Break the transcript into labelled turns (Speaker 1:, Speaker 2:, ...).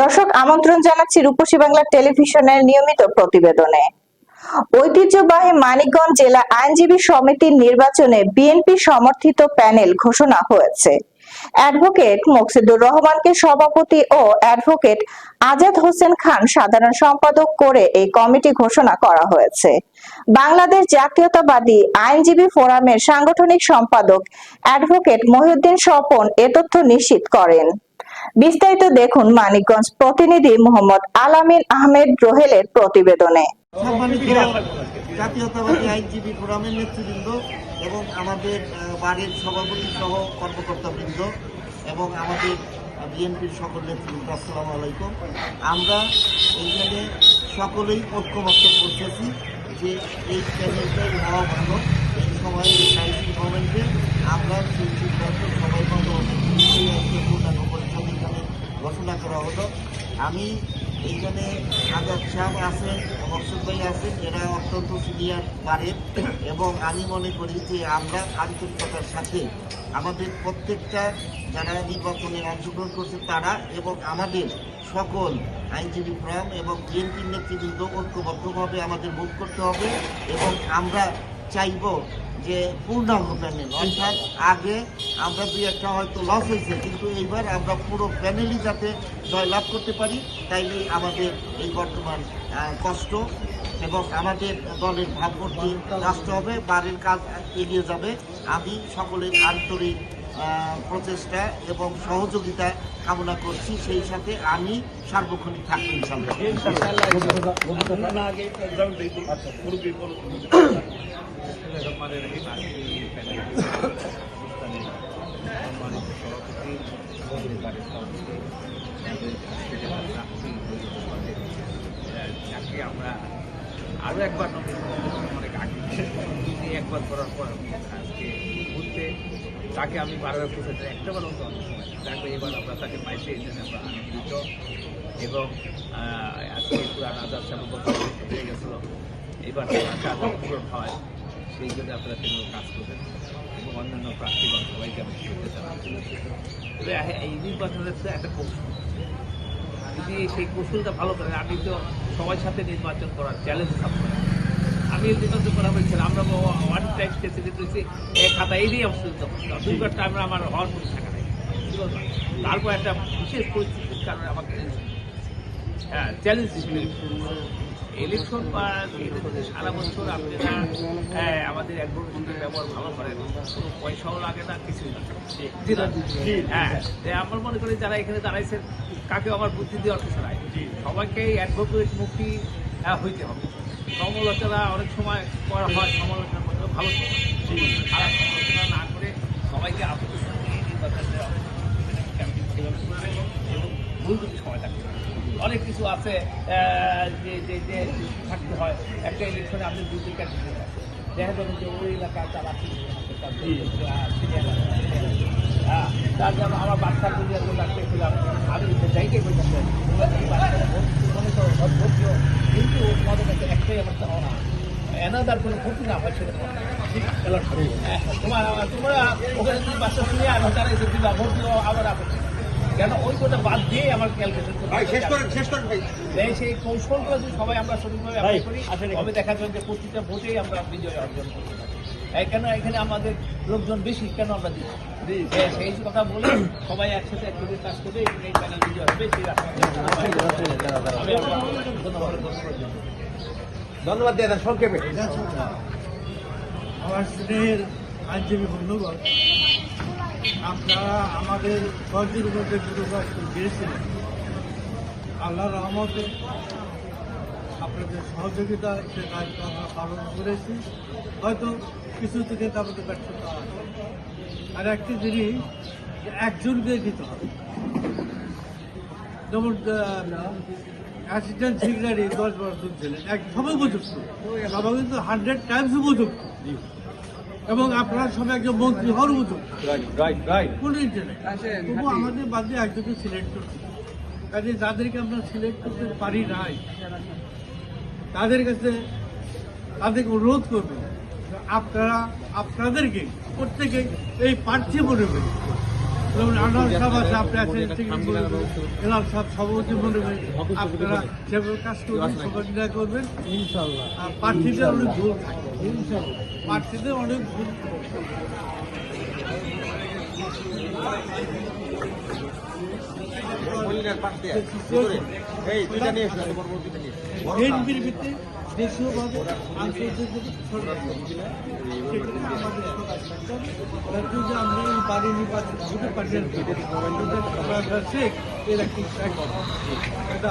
Speaker 1: দর্শক, আমন্ত্রণ জানাচ্ছি রূপসী বাংলা টেলিভিশনের নিয়মিত প্রতিবেদনে। ঐতিহ্যবাহী মানিকগঞ্জ জেলা আইনজীবী সমিতির নির্বাচনে বিএনপি সমর্থিত প্যানেল ঘোষণা হয়েছে। অ্যাডভোকেট মকসিদুর রহমানকে সভাপতি ও অ্যাডভোকেট আজাদ হোসেন খান সাধারণ সম্পাদক করে এই কমিটি ঘোষণা করা হয়েছে। বাংলাদেশ জাতীয়তাবাদী আইনজীবী ফোরামের সাংগঠনিক সম্পাদক অ্যাডভোকেট মহিউদ্দিন স্বপন এ তথ্য নিশ্চিত করেন। বিস্তারিত দেখুন মানিকগঞ্জ প্রতিনিধি মোহাম্মদ আলামিন আহমেদ রোহেলের প্রতিবেদনে।
Speaker 2: জাতীয়তাবাদী আইনজীবী ফোরামের নেতৃবৃন্দ এবং আমাদের বাড়ির সভাপতি সহ কর্মকর্তাবৃন্দ এবং আমাদের বিএনপির সকল নেতৃবৃন্দ, আসসালামু আলাইকুম। আমরা এইখানে সকলেই ঐক্যমত্য করতেছি যে এই প্যানেলটাই হওয়া ভালো। এই সময়ে এই আমরা সবাই মতো ঘোষণা করা হলো। আমি এইখানে আজাদ সাহেব আছেন মকসুদ ভাই আছেন, এরা অত্যন্ত সিনিয়র পারেন এবং আমি মনে করি যে আমরা আন্তরিকতার সাথে আমাদের প্রত্যেকটা যারা নির্বাচনে অংশগ্রহণ করছে তারা এবং আমাদের সকল আইনজীবী ফোরাম এবং বিএনপির নেতৃবৃন্দ ঐক্যবদ্ধভাবে আমাদের ভোট করতে হবে এবং আমরা চাইব যে পূর্ণাঙ্গ প্যানেল অর্থাৎ আগে আমরা দুই একটা হয়তো লস হয়েছে, কিন্তু এইবার আমরা পুরো প্যানেলই যাতে জয়লাভ করতে পারি, তাইলে আমাদের এই বর্তমান কষ্ট এবং আমাদের দলের ভাবমূর্তি রাষ্ট্র হবে বাড়ির কাজ এগিয়ে যাবে। আমি সকলের আন্তরিক প্রচেষ্টা এবং সহযোগিতা কামনা করছি। সেই সাথে আমি সার্বক্ষণিক থাকব
Speaker 3: আমরা আরও একবার অনেক একবার করার পর আজকে ঘুরতে তাকে আমি বারবার প্রফেসর একটা বার অন্তত তাকে এবার আমরা তাকে পাইছি, এই জন্য আমরা আনন্দিত। এবং আজকে পুরান আজাদ সাহেব হয়ে গেছিল, এবার আবার পূরণ হয়। সেই জন্য আপনারা সেগুলো কাজ করবেন এবং অন্যান্য প্রার্থীগণ সবাইকে আমি জানাচ্ছি। তবে এই নির্বাচনের তো একটা কৌশল। যদি সেই কৌশলটা ভালো করেন আমি তো সবার সাথে নির্বাচন করার চ্যালেঞ্জ থাকব আমি নির্বাচন করা হয়েছিল আমরা ওয়ান টাইম প্রেসিডেন্ট হয়েছি এক খাতা এই নিয়ে অবস্থিত। দুইবার টাইম আমার হওয়ার কোনো থাকা নেই। তারপর একটা বিশেষ পরিস্থিতির কারণে আমাকে হ্যাঁ চ্যালেঞ্জ দিচ্ছিল ইলেকশন বা এটা সারা বছর আপনারা হ্যাঁ, আমাদের অ্যাডভোকেটের ব্যবহার ভালো করেন কোনো পয়সাও লাগে না কিছুই না। হ্যাঁ আমার মনে করি যারা এখানে দাঁড়াইছেন কাকে আমার বুদ্ধি দেওয়ার কিছু নাই। সবাইকে অ্যাডভোকেট মুক্তি আহ, হইতে হবে। সমালোচনা অনেক সময় করা হয় সমালোচনা করতে ভালো খারাপ সমালোচনা না করে সবাইকে নির্বাচনে সেভাবে করবে এবং ভুল যদি সময় থাকবে অনেক কিছু আছে যে যে যে থাকতে হয়। একটা ইলেকশনে আপনি দুই ক্যান্ডিডেট আছে দেখা যাবে যে ওই এলাকার তারা হ্যাঁ তার জন্য আমার বাচ্চা ডাক্তার ছিলাম আমি যাইকে বলতাম যে, তোমরা এই বাচ্চারা ভোট মনে করো ভোট ভোট দিও কিন্তু তোমাদের কাছে একটাই আমার চাওয়া না এনাদার কোনো ক্ষতি না হয় সেটা তোমার তোমরা ওখানে তুমি বাচ্চা শুনে আর তারা এসে দিবা ভোট দিও আবার আপত্তি কেন? ওই কথা বাদ দিয়ে আমার ক্যালকুলেশন এই সেই কৌশলগুলো যদি সবাই আমরা সঠিকভাবে apply করি তবে দেখা যাবে যে প্রতিটা ভোটেই আমরা বিজয় অর্জন করতে পারি। কেন এখানে আমাদের লোকজন বেশি কেন আমরা দিচ্ছি? কথা বলে সবাই একসাথে ধন্যবাদ
Speaker 4: দাদা সংক্ষেপে।
Speaker 5: আমার স্নেহের আইনজীবী বন্ধুগণ, আপনারা আমাদের কয়েকদিন মধ্যে দুটো দিয়েছিলেন। আল্লাহ রহমতে আপনাদের সহযোগিতা সে কাজটা আমরা পালন করেছি। হয়তো কিছু থেকে আমাদের ব্যর্থতা। আর একটি জিনিস যে একজনকে দিতে হবে। যেমন অ্যাসিস্ট্যান্ট সেক্রেটারি দশ বছর ছিলেন এক সবাই উপযুক্ত। সবাই কিন্তু হান্ড্রেড টাইমস উপযুক্ত। এবং আপনারা সবাই একজন মন্ত্রী হওয়ার উপযুক্ত।
Speaker 4: রাইট রাইট
Speaker 5: কোনো তবু আমাদের বাদে একজনকে সিলেক্ট করতে হবে। কাজে যাদেরকে আমরা সিলেক্ট করতে পারি নাই তাদের কাছে তাদেরকে অনুরোধ করবে আপনারা আপনাদেরকে প্রত্যেকে এই প্রার্থী মনে করি যেমন আনোয়ার সাহেব আছে আপনি আছেন এলাম সব সভাপতি মনে করি আপনারা সেভাবে কাজ করবেন সহযোগিতা করবেন। ইনশাল্লাহ। আর প্রার্থীদের অনেক ভুল থাকে। ইনশাল্লাহ। প্রার্থীদের অনেক ভুল ভিত্তি দেশীয়ভাবে আন্তর্জাতিক সরকার জন্য আমরা এই বাড়ি নির্বাচন দুটো পার্টির শেখ এর একটি এটা